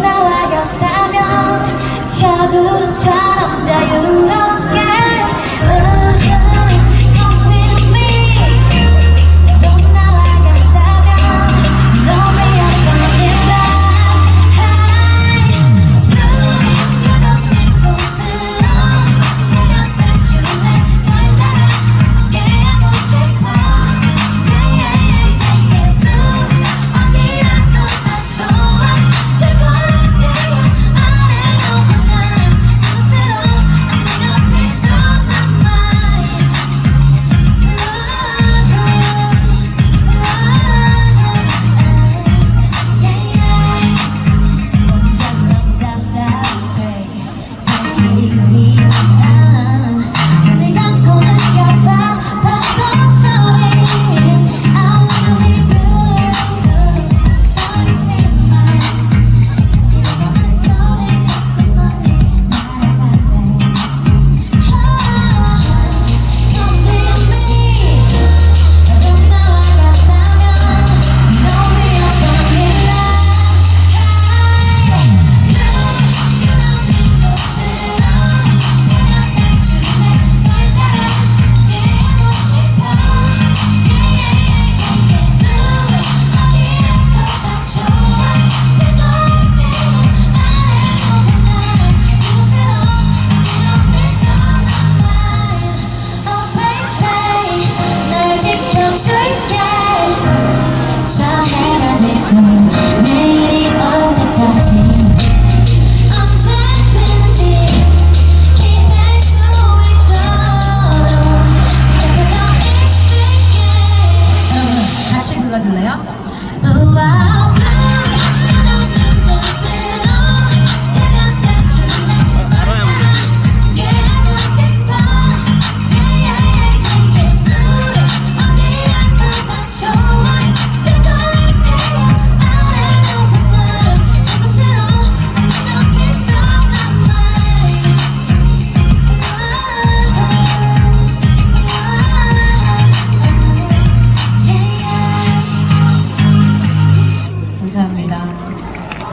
나와 같다면 저 구름처럼 자유롭게. Oh, wow. Ah.